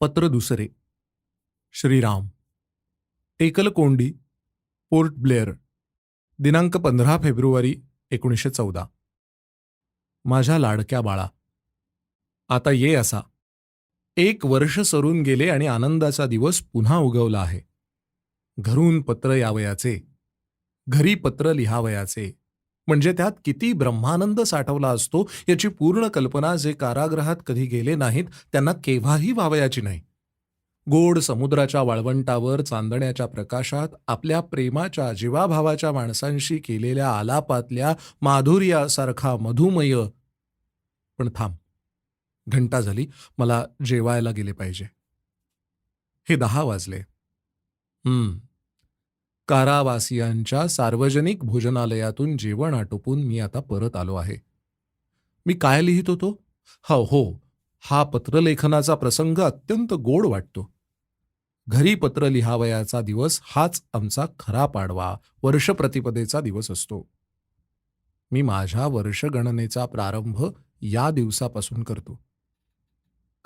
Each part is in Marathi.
पत्र दुसरे श्रीराम. एकलकोंडी पोर्ट ब्लेअर दिनांक पंधरा फेब्रुवारी एकोणीसशे चौदा. माझ्या लाडक्या बाळा आता ये असा. एक वर्ष सरून गेले आणि आनंदाचा दिवस पुन्हा उगवला आहे. घरून पत्र यावयाचे घरी पत्र लिहावयाचे म्हणजे त्यात किती ब्रह्मानंद साठवला असतो याची पूर्ण कल्पना जे कारागृहात कधी गेले नाहीत त्यांना केव्हाही व्हावयाची नाही. गोड समुद्राच्या वाळवंटावर चांदण्याच्या प्रकाशात आपल्या प्रेमाच्या जीवाभावाच्या माणसांशी केलेल्या आलापातल्या माधुर्यासारखा मधुमय पण थांब घंटा झाली मला जेवायला गेले पाहिजे. हे दहा वाजले. हम्म. कारावासियांच्या सार्वजनिक भोजनालयातून जेवण आटोपून मी आता परत आलो आहे. मी काय लिहित होतो? हो हो हा पत्रलेखनाचा प्रसंग अत्यंत गोड वाटतो. घरी पत्र लिहावयाचा दिवस हाच आमचा खरा पाडवा वर्षप्रतिपदेचा दिवस असतो. मी माझ्या वर्षगणनेचा प्रारंभ या दिवसापासून करतो.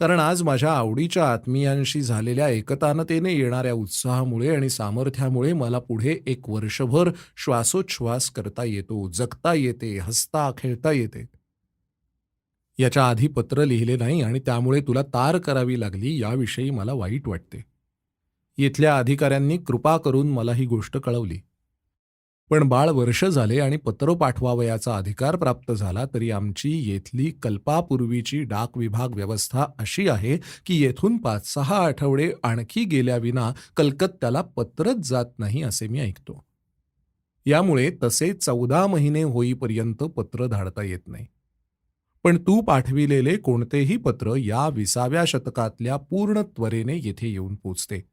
कारण आज माझ्या आवडीच्या आत्मीयांशी झालेल्या एकतानतेने येणाऱ्या उत्साहामुळे आणि सामर्थ्यामुळे मला पुढे एक वर्षभर श्वासोच्छ्वास करता येतो जगता येते हसता खेळता येते. याच्या आधी पत्र लिहिले नाही आणि त्यामुळे तुला तार करावी लागली याविषयी मला वाईट वाटते. इथल्या अधिकाऱ्यांनी कृपा करून मला ही गोष्ट कळवली. पण बाळ वर्ष झाले आणि पत्र पाठवावयाचा अधिकार प्राप्त झाला तरी आमची येथली कल्पापूर्वीची डाक विभाग व्यवस्था अशी आहे की येथून पाच सहा आठवडे आणखी गेल्याविना कलकत्त्याला पत्रच जात नाही असे मी ऐकतो. यामुळे तसे चौदा महिने होईपर्यंत पत्र धाडता येत नाही. पण तू पाठविलेले कोणतेही पत्र या विसाव्या शतकातल्या पूर्ण त्वरेने येथे येऊन पोचते.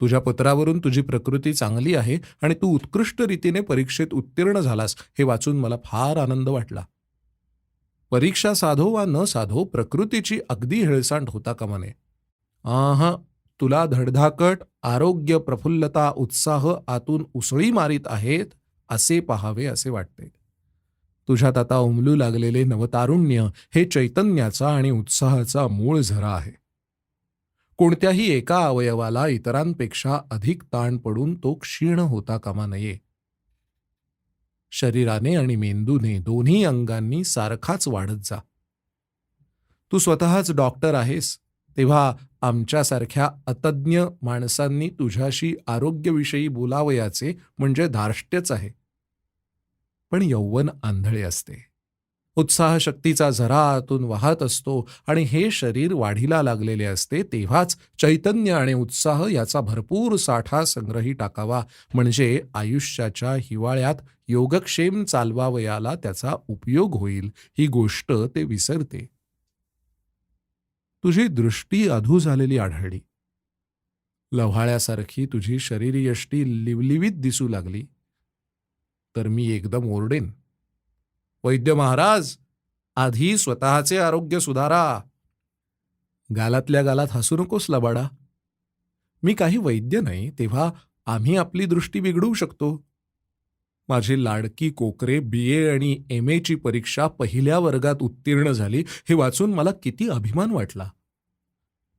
तुझ्या पत्रावरून तुझी प्रकृती चांगली आहे आणि तू उत्कृष्ट रीतीने परीक्षेत उत्तीर्ण झालास हे वाचून मला फार आनंद वाटला. परीक्षा साधो वा न साधो प्रकृतीची अगदी हेळसांड होता का नये आहा तुला धडधाकट आरोग्य प्रफुल्लता उत्साह आतून उसळी मारीत आहेत असे पहावे असे वाटते. तुझ्यात आता उमलू लागलेले नवतारुण्य हे चैतन्याचा आणि उत्साहाचा मूळ झरा आहे. कोणत्याही एका अवयवाला इतरांपेक्षा अधिक ताण पडून तो क्षीण होता कामा नये. शरीराने आणि मेंदूने दोन्ही अंगांनी सारखाच वाढत जा. तू स्वतःच डॉक्टर आहेस तेव्हा आमच्यासारख्या अतज्ञ माणसांनी तुझ्याशी आरोग्यविषयी बोलावयाचे म्हणजे धार्ष्ट्यच आहे. पण यौवन आंधळे असते. उत्साह शक्तीचा झरा आतून वाहत असतो आणि हे शरीर वाढीला लागलेले असते तेव्हाच चैतन्य आणि उत्साह याचा भरपूर साठा संग्रही टाकावा. म्हणजे आयुष्याच्या हिवाळ्यात योगक्षेम चालवावयाला त्याचा उपयोग होईल. ही गोष्ट ते विसरते. तुझी दृष्टी अधू झालेली आढळली. लव्हाळ्यासारखी तुझी शरीरयष्टी लिवलिवीत दिसू लागली. तर मी एकदम ओरडेन. वैद्य महाराज आधी स्वतःचे आरोग्य सुधारा. गालातल्या गालात हसू नकोस लबाडा. मी काही वैद्य नाही तेव्हा आम्ही आपली दृष्टी बिघडवू शकतो. माझी लाडकी कोकरे बी ए आणि एम एची परीक्षा पहिल्या वर्गात उत्तीर्ण झाली हे वाचून मला किती अभिमान वाटला.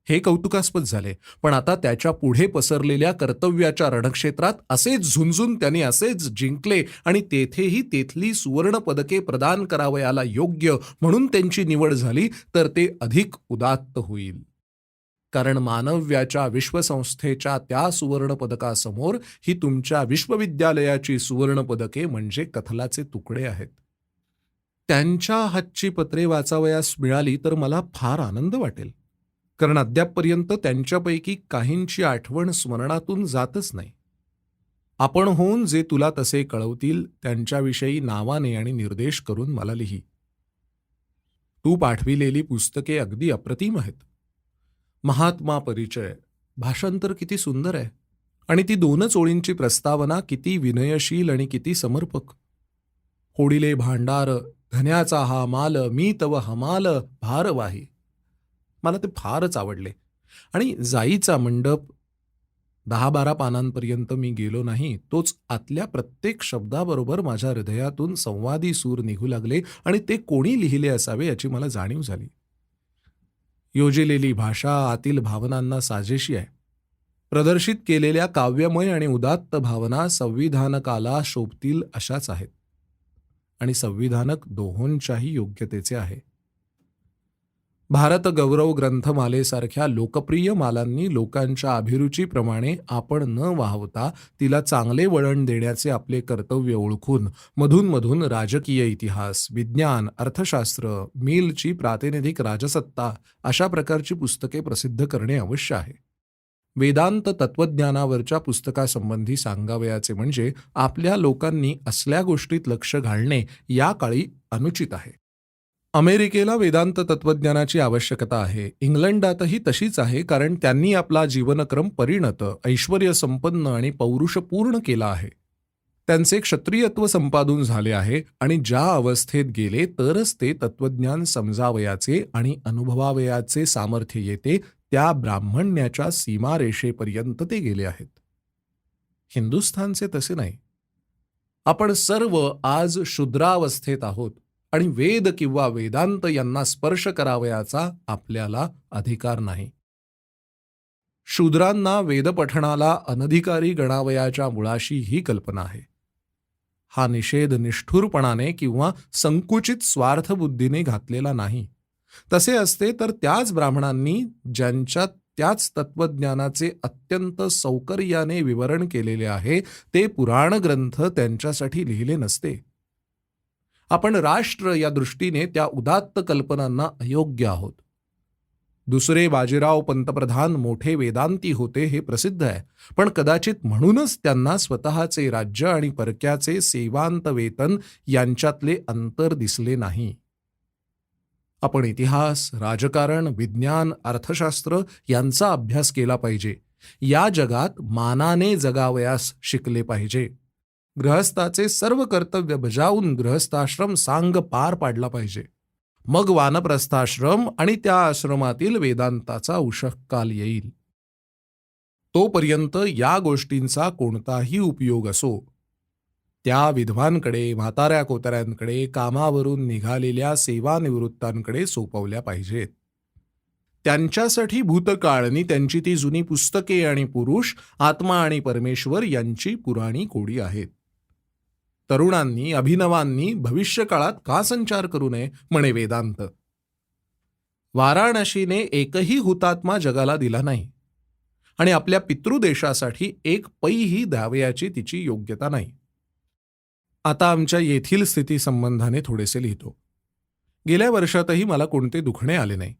हे कौतुकास्पद झाले. पण आता त्याच्या पुढे पसरलेल्या कर्तव्याच्या रणक्षेत्रात असेच झुंजून त्यांनी असेच जिंकले आणि तेथेही तेथली सुवर्ण पदके प्रदान करावयाला योग्य म्हणून त्यांची निवड झाली तर ते अधिक उदात्त होईल. कारण मानव्याच्या विश्वसंस्थेच्या त्या सुवर्ण पदकासमोर ही तुमच्या विश्वविद्यालयाची सुवर्ण पदके म्हणजे कथलाचे तुकडे आहेत. त्यांच्या हातची पत्रे वाचावयास मिळाली तर मला फार आनंद वाटेल. कारण अद्यापपर्यंत त्यांच्यापैकी काहींची आठवण स्मरणातून जातच नाही. आपण होऊन जे तुला तसे कळवतील त्यांच्याविषयी नावाने आणि निर्देश करून मला लिही. तू पाठविलेली पुस्तके अगदी अप्रतिम आहेत. महात्मा परिचय भाषांतर किती सुंदर आहे. आणि ती दोनच ओळींची प्रस्तावना किती विनयशील आणि किती समर्पक. होडिले भांडार धन्याचा हा माल मी तव हमाल भारवाही. मला ते फारच आवडले. आणि जाईचा मंडप दहा बारा पानांपर्यंत मी गेलो नाही तोच आतल्या प्रत्येक शब्दाबरोबर माझ्या हृदयातून संवादी सूर निघू लागले आणि ते कोणी लिहिले असावे याची मला जाणीव झाली. योजिलेली भाषा आतील भावनांना साजेशी आहे. प्रदर्शित केलेल्या काव्यमय आणि उदात्त भावना संविधानकाला शोभतील अशाच आहेत. आणि संविधानक दोहोंच्याही योग्यतेचे आहे. भारत गौरव ग्रंथमालेसारख्या लोकप्रिय मालांनी लोकांच्या अभिरुचीप्रमाणे आपण न वाहवता तिला चांगले वळण देण्याचे आपले कर्तव्य ओळखून मधून मधून राजकीय इतिहास विज्ञान अर्थशास्त्र मिलची प्रातिनिधिक राजसत्ता अशा प्रकारची पुस्तके प्रसिद्ध करणे अवश्य आहे. वेदांत तत्वज्ञानावरच्या पुस्तकासंबंधी सांगावयाचे म्हणजे आपल्या लोकांनी असल्या गोष्टीत लक्ष घालणे या काळी अनुचित आहे. अमेरिकेला वेदांत तत्वज्ञानाची आवश्यकता आहे. इंग्लंडातही तशीच आहे कारण त्यांनी आपला जीवनक्रम परिणत ऐश्वर संपन्न आणि पौरुषपूर्ण केला आहे. त्यांचे क्षत्रियत्व संपादून झाले आहे आणि ज्या अवस्थेत गेले तरच ते तत्वज्ञान समजावयाचे आणि अनुभवावयाचे सामर्थ्य येते त्या ब्राह्मण्याच्या सीमारेषेपर्यंत ते गेले आहेत. हिंदुस्थानचे तसे नाही. आपण सर्व आज शुद्रावस्थेत आहोत. आणि वेद किंवा वेदांत यांना स्पर्श करावयाचा आपल्याला अधिकार नाही. शूद्रांना वेदपठणाला अनधिकारी गणावयाच्या मुळाशी ही कल्पना आहे. हा निषेध निष्ठुरपणाने किंवा संकुचित स्वार्थबुद्धीने घातलेला नाही. तसे असते तर त्याच ब्राह्मणांनी ज्यांच्या त्याच तत्वज्ञानाचे अत्यंत सौकर्याने विवरण केलेले आहे ते पुराण ग्रंथ त्यांच्यासाठी लिहिले नसते. आपण राष्ट्र या दृष्टीने त्या उदात्त कल्पनांना अयोग्य आहोत. दुसरे बाजीराव पंतप्रधान मोठे वेदांती होते हे प्रसिद्ध आहे. पण कदाचित म्हणूनच त्यांना स्वतःचे राज्य आणि परक्याचे सेवांत वेतन यांच्यातले अंतर दिसले नाही. आपण इतिहास राजकारण विज्ञान अर्थशास्त्र यांचा अभ्यास केला पाहिजे. या जगात मानाने जगावयास शिकले पाहिजे. गृहस्थाचे सर्व कर्तव्य बजावून गृहस्थाश्रम सांग पार पाडला पाहिजे. मग वानप्रस्थाश्रम आणि त्या आश्रमातील वेदांताचा उषक काल येईल. तोपर्यंत या गोष्टींचा कोणताही उपयोग असो. त्या विधवांकडे म्हाताऱ्या कोताऱ्यांकडे कामावरून निघालेल्या सेवानिवृत्तांकडे सोपवल्या पाहिजेत. त्यांच्यासाठी भूतकाळनी त्यांची ती जुनी पुस्तके आणि पुरुष आत्मा आणि परमेश्वर यांची पुराणी कोडी आहेत. तरुणांनी अभिनवांनी भविष्यकाळात का संचार करू नये म्हणे वेदांत. वाराणसीने एकही हुतात्मा जगाला दिला नाही आणि आपल्या पितृदेशासाठी एक पैही द्यावयाची तिची योग्यता नाही. आता आमच्या येथील स्थिती संबंधाने थोडेसे लिहितो. गेल्या वर्षातही मला कोणते दुखणे आले नाही.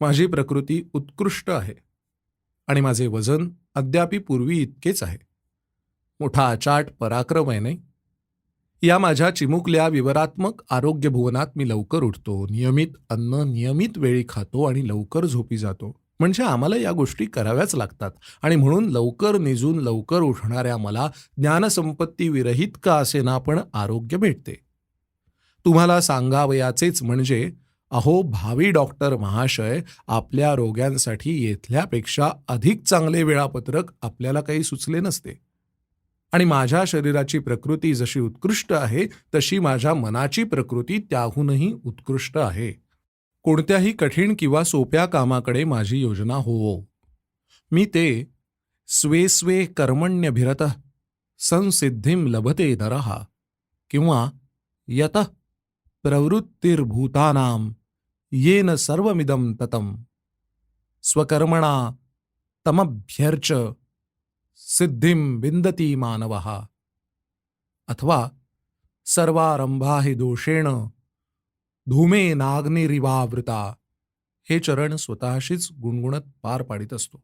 माझी प्रकृती उत्कृष्ट आहे आणि माझे वजन अद्यापी पूर्वी इतकेच आहे. मोठा अचाट पराक्रम आहे नाही? या माझ्या चिमुकल्या विवरात्मक आरोग्य भुवनात मी लवकर उठतो. नियमित अन्न नियमित वेळी खातो आणि लवकर झोपी जातो. म्हणजे आम्हाला या गोष्टी कराव्याच लागतात. आणि म्हणून लवकर निजून लवकर उठणाऱ्या मला ज्ञानसंपत्ती विरहित का असेना पण आरोग्य भेटते. तुम्हाला सांगावयाचेच म्हणजे अहो भावी डॉक्टर महाशय आपल्या रोग्यांसाठी येथल्यापेक्षा अधिक चांगले वेळापत्रक आपल्याला काही सुचले नसते. आणि माझ्या शरीराची प्रकृती जशी उत्कृष्ट आहे तशी माझ्या मनाची प्रकृती त्याहूनही उत्कृष्ट आहे. कोणत्याही कठीण किंवा सोप्या कामाकडे माझी योजना होवो मी ते स्वे स्वे कर्मण्यभिरत संसिद्धिम लभते दरहा किंवा यत प्रवृत्तिर्भूतानाम येन सर्वमिदं ततं स्वकर्मणा तमभ्यर्च सिद्धिम विंदती मानव। अथवा सर्वारंभा हि दोषेण धूमे नाग्निरिवावृता। हे चरण स्वतःशीच गुणगुणत पार पाडित असतो।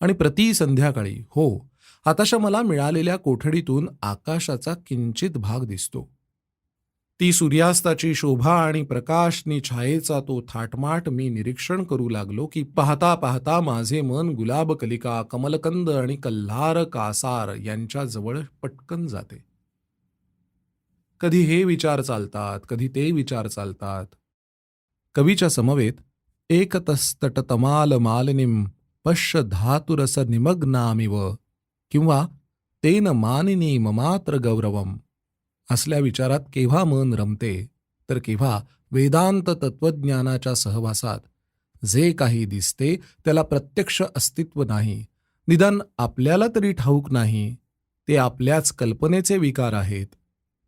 आणि प्रति संध्याकाळी हो आताशा मला मिळालेल्या कोठडीतून आकाशाचा किंचित भाग दिसतो. ती सूर्यास्ताची शोभा आणि प्रकाशनी छायेचा तो थाटमाट मी निरीक्षण करू लागलो की पाहता पाहता माझे मन गुलाब कलिका कमलकंद आणि कल्हार कासार यांच्या जवळ पटकन जाते. कधी हे विचार चालतात कधी ते विचार चालतात. कवीच्या समवेत एकतस्तटतमाल मालिनीम पश्य धातुरस निमग्नामिव किंवा तेन मानिनी ममात्र गौरवम. असल्या विचारात केव्हा मन रमते तर केव्हा वेदांत तत्वज्ञानाच्या सहवासात. जे काही दिसते त्याला प्रत्यक्ष अस्तित्व नाही. निदान आपल्याला तरी ठाऊक नाही. ते आपल्याच कल्पनेचे विकार आहेत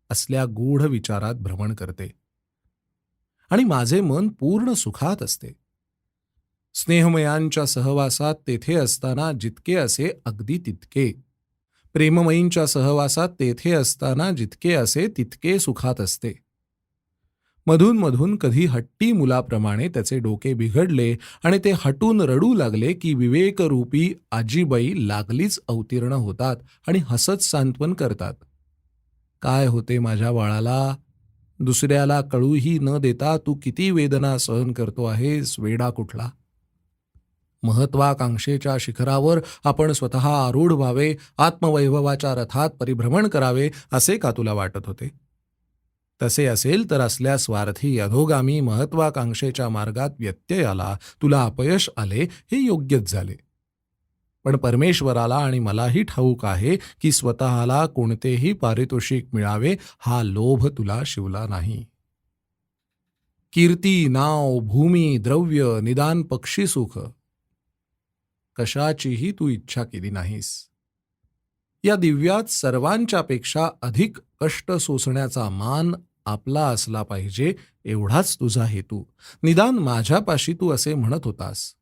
असल्या गूढ विचारात भ्रमण करते. आणि माझे मन पूर्ण सुखात असते. स्नेहमयांच्या सहवासात तेथे असताना जितके असे अगदी तितके. प्रेममयींच्या सहवासात तेथे असताना जितके असे तितके सुखात असते. मधून मधून कधी हट्टी मुलाप्रमाणे त्याचे डोके बिघडले आणि ते हटून रडू लागले की विवेकरूपी आजीबाई लागलीच अवतीर्ण होतात आणि हसत सांत्वन करतात. काय होते माझ्या बाळाला? दुसऱ्याला कळूही न देता तू किती वेदना सहन करतो आहेस? वेडा कुठला? महत्वाकांक्षेच्या शिखरावर आपण स्वतः आरूढ व्हावे आत्मवैभवाच्या रथात परिभ्रमण करावे असे का तुला वाटत होते? तसे असेल तर असल्या स्वार्थी अधोगामी महत्वाकांक्षेच्या मार्गात व्यत्यय आला तुला अपयश आले हे योग्यच झाले. पण परमेश्वराला आणि मलाही ठाऊक आहे की स्वतःला कोणतेही पारितोषिक मिळावे हा लोभ तुला शिवला नाही. कीर्ती नाव भूमी द्रव्य निदान पक्षी सुख कशाचीही तू इच्छा केली नाहीस. या दिव्यात सर्वांच्यापेक्षा अधिक कष्ट सोसण्याचा मान आपला असला पाहिजे एवढाच तुझा हेतू. निदान माझ्यापाशी तू असे म्हणत होतास.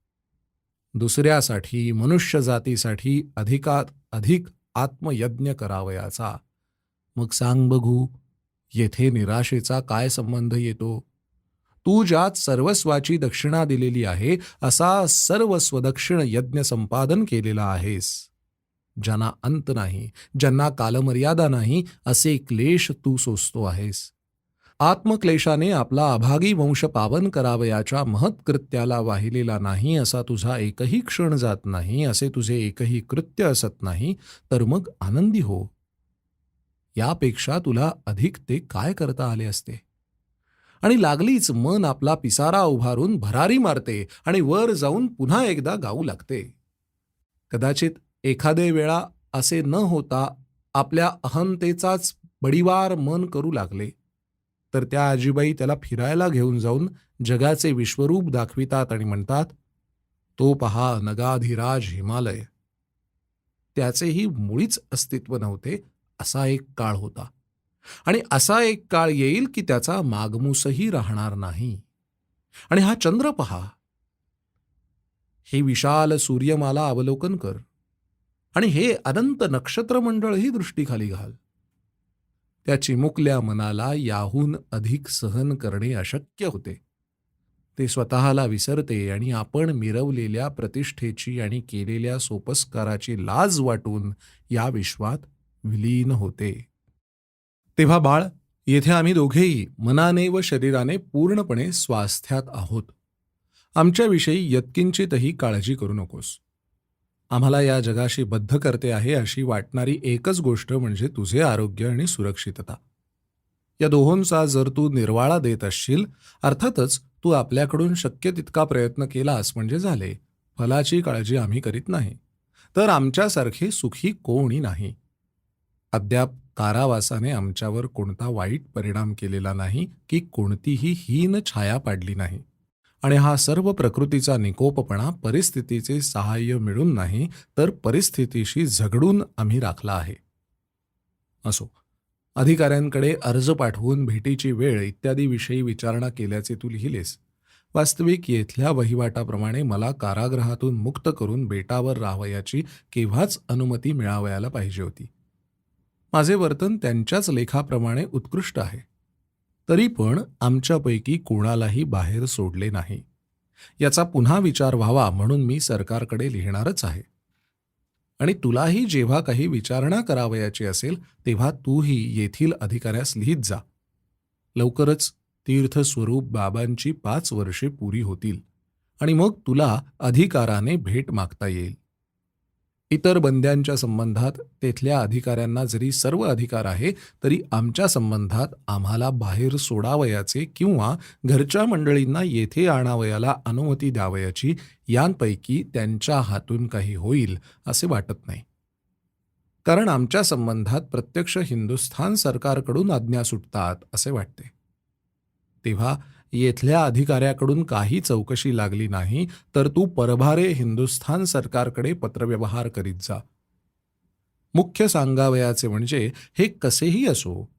दुसऱ्यासाठी मनुष्य जातीसाठी अधिकात अधिक आत्मयज्ञ करावयाचा. मग सांग बघू येथे निराशेचा काय संबंध येतो? तू ज्यात सर्वस्वाची दक्षिणा दिलेली आहे असा सर्व स्वदक्षिण यज्ञ संपादन केलेला आहेस. ज्यांना अंत नाही ज्यांना कालमर्यादा नाही असे क्लेश तू सोसतो आहेस. आत्मक्लेशाने आपला अभागी वंश पावन करावयाच्या महत्कृत्याला वाहिलेला नाही असा तुझा एकही क्षण जात नाही असे तुझे एकही कृत्य असत नाही तर मग आनंदी हो. यापेक्षा तुला अधिक ते काय करता आले असते? आणि लागलीच मन आपला पिसारा उभारून भरारी मारते आणि वर जाऊन पुन्हा एकदा गाऊ लागते. कदाचित एखादे वेळा असे न होता आपल्या अहंतेचाच बडीवार मन करू लागले. तर त्या आजीबाई त्याला फिरायला घेऊन जाऊन जगाचे विश्वरूप दाखवितात आणि म्हणतात तो पहा नगाधिराज हिमालय. त्याचेही मुळीच अस्तित्व नव्हते असा एक काळ होता. आणि असा एक काळ येईल की त्याचा मागमूसही राहणार नाही. आणि हा चंद्र पहा. हे विशाल सूर्यमाला अवलोकन कर. आणि हे अनंत नक्षत्रमंडळही दृष्टीखाली घाल. त्या चिमुकल्या मनाला याहून अधिक सहन करणे अशक्य होते. ते स्वतःला विसरते आणि आपण मिरवलेल्या प्रतिष्ठेची आणि केलेल्या सोपस्काराची लाज वाटून या विश्वात विलीन होते. तेव्हा बाळ येथे आम्ही दोघेही मनाने व शरीराने पूर्णपणे स्वास्थ्यात आहोत. आमच्याविषयी यत्किंचितही काळजी करू नकोस. आम्हाला या जगाशी बद्ध करते आहे अशी वाटणारी एकच गोष्ट म्हणजे तुझे आरोग्य आणि सुरक्षितता. या दोहोंचा जर तू निर्वाळा देत असशील अर्थातच तू आपल्याकडून शक्य तितका प्रयत्न केलास म्हणजे झाले. फलाची काळजी आम्ही करीत नाही. तर आमच्यासारखे सुखी कोणी नाही. अद्याप कारावासाने आमच्यावर कोणता वाईट परिणाम केलेला नाही की कोणतीही हीन छाया पाडली नाही. आणि हा सर्व प्रकृतीचा निकोपपणा परिस्थितीचे सहाय्य मिळून नाही तर परिस्थितीशी झगडून आम्ही राखला आहे. असो अधिकाऱ्यांकडे अर्ज पाठवून भेटीची वेळ इत्यादी विषयी विचारणा केल्याचे तू लिहिलेस. वास्तविक येथल्या वहिवाटाप्रमाणे मला कारागृहातून मुक्त करून बेटावर राहावयाची केव्हाच अनुमती मिळावयाला पाहिजे होती. माझे वर्तन त्यांच्याच लेखाप्रमाणे उत्कृष्ट आहे. तरी पण आमच्यापैकी कोणालाही बाहेर सोडले नाही. याचा पुन्हा विचार व्हावा म्हणून मी सरकारकडे लिहिणारच आहे. आणि तुलाही जेव्हा काही विचारणा करावयाची असेल तेव्हा तूही येथील अधिकाऱ्यास लिहित जा. लवकरच तीर्थस्वरूप बाबांची पाच वर्षे पुरी होतील आणि मग तुला अधिकाराने भेट मागता येईल. इतर बंद्यांच्या संबंधात तेथल्या अधिकाऱ्यांना जरी सर्व अधिकार आहे तरी आमच्या संबंधात आम्हाला बाहेर सोडावयाचे किंवा घरच्या मंडळींना येथे आणावयाला अनुमती द्यावयाची यांपैकी त्यांच्या हातून काही होईल असे वाटत नाही. कारण आमच्या संबंधात प्रत्यक्ष हिंदुस्थान सरकारकडून आज्ञा सुटतात असे वाटते. तेव्हा येथल्या अधिकाऱ्याकडून काही चौकशी लागली नाही तर तू परभारे हिंदुस्थान सरकारकडे पत्रव्यवहार करीत जा. मुख्य सांगावयाचे म्हणजे हे कसेही असो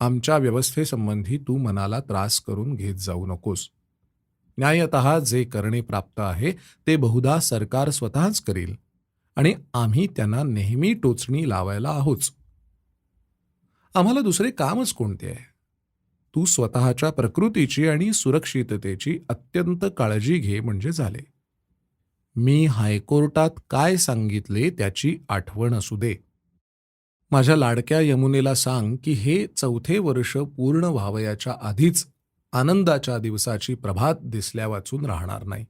आमच्या व्यवस्थेसंबंधी तू मनाला त्रास करून घेत जाऊ नकोस. न्यायत जे करणे प्राप्त आहे ते बहुधा सरकार स्वतःच करील आणि आम्ही त्यांना नेहमी टोचणी लावायला आहोच आम्हाला दुसरे कामच कोणते आहे? तू स्वतःच्या प्रकृतीची आणि सुरक्षिततेची अत्यंत काळजी घे म्हणजे झाले. मी हायकोर्टात काय सांगितले त्याची आठवण असू दे. माझ्या लाडक्या यमुनेला सांग की हे चौथे वर्ष पूर्ण व्हावयाच्या आधीच आनंदाच्या दिवसाची प्रभात दिसल्या वाचून राहणार नाही.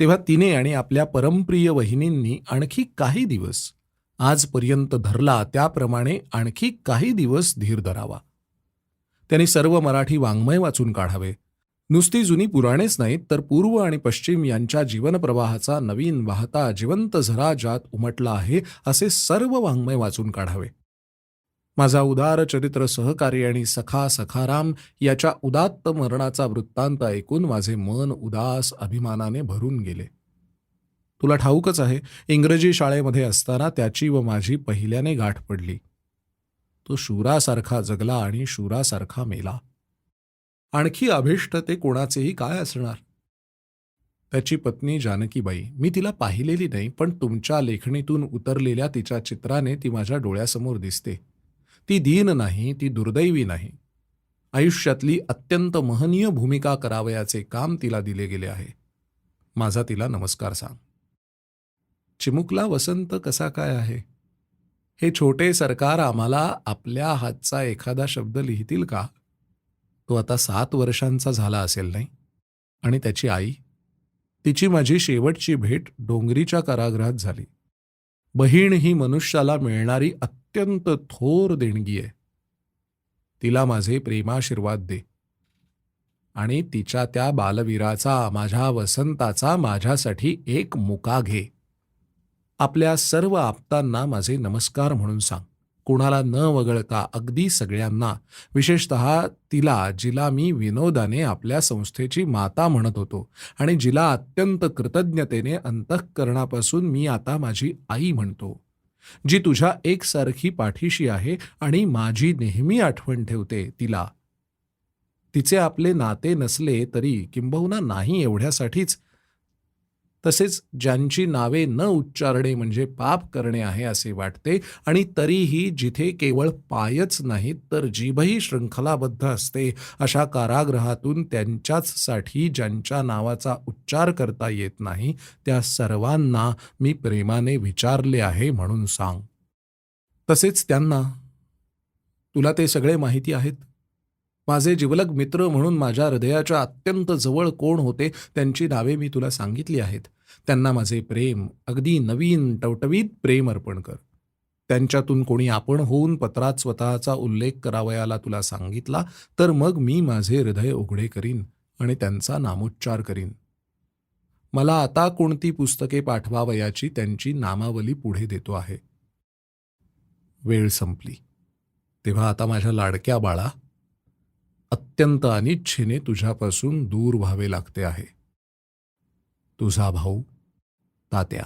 तेव्हा तिने आणि आपल्या परमप्रिय वहिनींनी आणखी काही दिवस आजपर्यंत धरला त्याप्रमाणे आणखी काही दिवस धीर धरावा. त्यांनी सर्व मराठी वाङ्मय वाचून काढावे. नुसती जुनी पुराणेच नाहीत तर पूर्व आणि पश्चिम यांच्या जीवनप्रवाहाचा नवीन वाहता जिवंत झरा ज्यात उमटला आहे असे सर्व वाङ्मय वाचून काढावे. माझा उदार चरित्र सहकारी आणि सखा सखाराम याच्या उदात्त मरणाचा वृत्तांत ऐकून माझे मन उदास अभिमानाने भरून गेले. तुला ठाऊकच आहे इंग्रजी शाळेमध्ये असताना त्याची व माझी पहिल्याने गाठ पडली. तो शूरासारखा जगला आणि शूरासारखा मेला. आणखी अभिष्ट ते कोणाचेही काय असणार? त्याची पत्नी जानकीबाई मी तिला पाहिलेली नाही पण तुमच्या लेखणीतून उतरलेल्या तिच्या चित्राने ती माझ्या डोळ्यासमोर दिसते. ती दीन नाही ती दुर्दैवी नाही. आयुष्यातली अत्यंत महनीय भूमिका करावयाचे काम तिला दिले गेले आहे. माझा तिला नमस्कार सांग. चिमुकला वसंत कसा काय आहे? हे छोटे सरकार आम्हाला आपल्या हातचा एखादा शब्द लिहितील का? तो आता सात वर्षांचा झाला असेल नाही? आणि त्याची आई? तिची माझी शेवटची भेट डोंगरीच्या कारागृहात झाली. बहीण ही मनुष्याला मिळणारी अत्यंत थोर देणगी आहे. तिला माझे प्रेमाशीर्वाद दे. आणि तिच्या त्या बालवीराचा माझ्या वसंताचा माझ्यासाठी एक मुका घे. आपल्या सर्व आप्तांना माझे नमस्कार म्हणून सांग. कुणाला न वगळता अगदी सगळ्यांना विशेषत तिला जिला मी विनोदाने आपल्या संस्थेची माता म्हणत होतो आणि जिला अत्यंत कृतज्ञतेने अंतःकरणापासून मी आता माझी आई म्हणतो. जी तुझ्या एकसारखी पाठीशी आहे आणि माझी नेहमी आठवण ठेवते तिला. तिचे आपले नाते नसले तरी किंबहुना नाही एवढ्यासाठीच तसेच ज्यांची नावे न उच्चारणे म्हणजे पाप करणे आहे असे वाटते आणि तरीही जिथे केवळ पायच नाहीत तर जीभही शृंखलाबद्ध असते. अशा कारागृहातून त्यांच्याचसाठी ज्यांच्या नावाचा उच्चार करता येत नाही त्या सर्वांना मी प्रेमाने विचारले आहे म्हणून सांग. तसेच त्यांना. तुला ते सगळे माहिती आहेत? माझे जिवलग मित्र म्हणून माझ्या हृदयाच्या अत्यंत जवळ कोण होते त्यांची नावे मी तुला सांगितली आहेत. त्यांना माझे प्रेम अगदी नवीन टवटवीत प्रेम अर्पण कर. त्यांच्यातून कोणी आपण होऊन पत्रात स्वतःचा उल्लेख करावयाला तुला सांगितला तर मग मी माझे हृदय उघडे करीन आणि त्यांचा नामोच्चार करीन. मला आता कोणती पुस्तके पाठवावयाची त्यांची नामावली पुढे देतो आहे. वेळ संपली. तेव्हा आता माझ्या लाडक्या बाळा अत्यंत अनिच्छेने तुझ्यापासून दूर व्हावे लागते आहे. तुझा भाऊ तात्या.